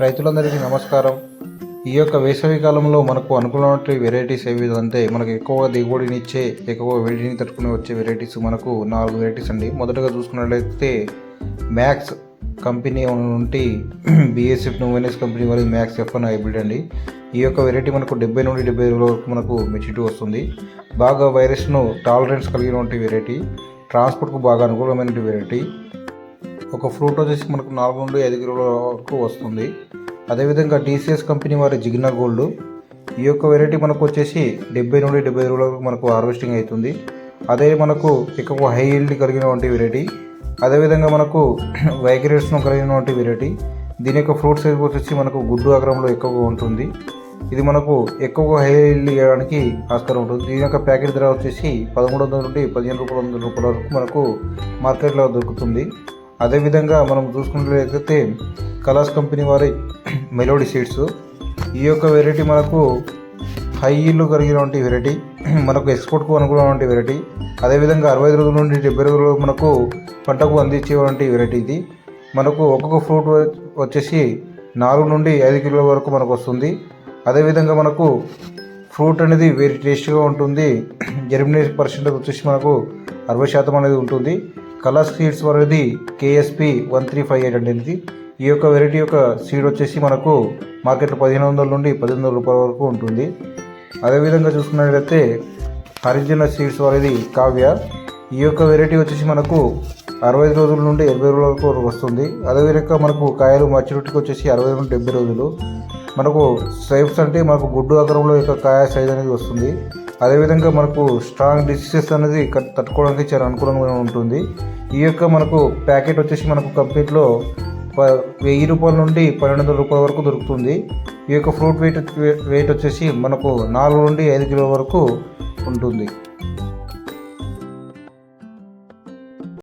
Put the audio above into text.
రైతులందరికీ నమస్కారం. ఈ యొక్క వేసవి కాలంలో మనకు అనుకూలమైన వెరైటీస్ ఏవి అంటే మనకు ఎక్కువ దిగుబడినిచ్చే ఎక్కువ వేడిని తట్టుకుని వచ్చే వెరైటీస్ మనకు నాలుగు వెరైటీస్ అండి. మొదటగా చూసుకున్నట్లయితే మ్యాక్స్ కంపెనీ నుండి బిఎస్ఎఫ్ నూవెనెస్ కంపెనీ వారి మ్యాక్స్ ఎఫ్ అని హైబ్రిడ్ అండి. ఈ యొక్క వెరైటీ మనకు డెబ్బై నుండి డెబ్బై రోజుల వరకు మనకు మెచ్యూరిటీ వస్తుంది. బాగా వైరస్ను టాలరెన్స్ కలిగినటువంటి వెరైటీ ట్రాన్స్పోర్ట్కు బాగా అనుకూలమైన వెరైటీ ఒక ఫ్రూట్ వచ్చేసి మనకు నాలుగు నుండి ఐదు కిలోల వరకు వస్తుంది. అదేవిధంగా టీసీఎస్ కంపెనీ వారి జిగ్నా గోల్డ్. ఈ యొక్క వెరైటీ మనకు వచ్చేసి డెబ్బై నుండి డెబ్బై ఐదు వరకు మనకు హార్వెస్టింగ్ అవుతుంది. అదే మనకు ఎక్కువ హై ఈల్డ్ కలిగినటువంటి వెరైటీ. అదేవిధంగా మనకు వైగ్రేట్స్ను కలిగినటువంటి వెరైటీ. దీని యొక్క ఫ్రూట్ సైజ్ వచ్చేసి మనకు గుడ్డు ఆకారంలో ఎక్కువగా ఉంటుంది. ఇది మనకు ఎక్కువగా హై ఈల్డ్ ఇవ్వడానికి ఆస్కారం ఉంటుంది. దీని యొక్క ప్యాకెట్ ధర వచ్చేసి పదమూడు వందల నుండి పదిహేను రూపాయల వందల రూపాయల వరకు మనకు మార్కెట్లో దొరుకుతుంది. అదేవిధంగా మనం చూసుకున్నట్లయితే కలాస్ కంపెనీ వారి మెలోడీ సీడ్స్ ఈ యొక్క వెరైటీ మనకు హై ఈల్డ్ కలిగినటువంటి వెరైటీ మనకు ఎక్స్పోర్ట్కు అనుకూలమైన వెరైటీ అదేవిధంగా అరవై ఐదు రోజుల నుండి డెబ్బై రోజులు మనకు పంటకు అందించేటువంటి వెరైటీ ఇది. మనకు ఒక్కొక్క ఫ్రూట్ వచ్చేసి నాలుగు నుండి ఐదు కిలోల వరకు మనకు వస్తుంది. అదేవిధంగా మనకు ఫ్రూట్ అనేది వెరీ టేస్ట్గా ఉంటుంది. జెర్మినేషన్ పర్సెంటేజ్ వచ్చేసి మనకు అరవై శాతం అనేది ఉంటుంది. కలర్ సీడ్స్ అనేది KSP one three five eight అనేది ఈ యొక్క వెరైటీ యొక్క సీడ్ వచ్చేసి మనకు మార్కెట్లో పదిహేను వందల నుండి పద్దెనిమిది వందల రూపాయల వరకు ఉంటుంది. అదేవిధంగా చూసుకున్నట్లయితే హరిజన సీడ్స్ అనేది కావ్య. ఈ యొక్క వెరైటీ వచ్చేసి మనకు అరవై రోజుల నుండి ఎనభై రోజుల వరకు వస్తుంది. అదేవిధంగా మనకు కాయలు మచ్యూరిటీకి వచ్చేసి అరవై నుండి డెబ్బై రోజులు. మనకు సైఫ్స్ అంటే మనకు గుడ్డు ఆకారంలో యొక్క కాయ సైజ్ అనేది వస్తుంది. అదేవిధంగా మనకు స్ట్రాంగ్ డిసీజెస్ అనేది తట్టుకోవడానికి చాలా అనుకూలంగా ఉంటుంది. ఈ యొక్క మనకు ప్యాకెట్ వచ్చేసి మనకు కంప్లీట్లో ప- వెయ్యి రూపాయల నుండి పన్నెండు వందల రూపాయల వరకు దొరుకుతుంది. ఈ యొక్క ఫ్రూట్ వెయిట్ వెయిట్ వచ్చేసి మనకు నాలుగు నుండి ఐదు కిలో వరకు ఉంటుంది.